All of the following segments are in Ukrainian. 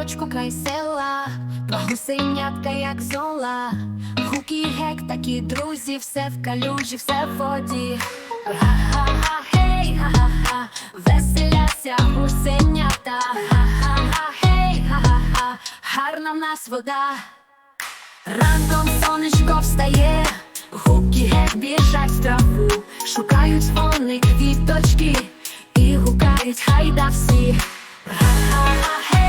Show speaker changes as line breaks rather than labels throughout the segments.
садочку край села, гусенятка, як зола, гуки гек, такі друзі, все в калюжі, все в воді. Га-га-га, веселяться гусенята. Гарна в нас вода. Ранком сонечко встає, гуки гек біжать в траву, шукають вони квіточки і гукають хайда всі. Га-га-га, гей,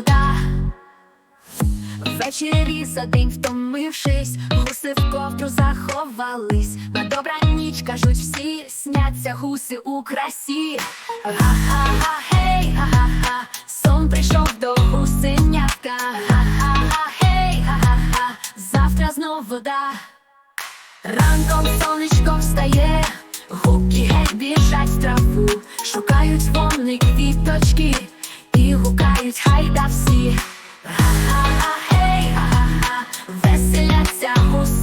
вода. Ввечері за день втомившись, гуси в ковдру заховались. На добра ніч кажуть всі, сняться гуси у красі. Га-га-га, гей, га-га-га, сон прийшов до гусенятка. Га-га-га, гей, га-га-га, завтра знов вода. Ранком сонечко встає, гуки геть біжать в траву, шукають вони квіточки і гукають хайда бояться гуси.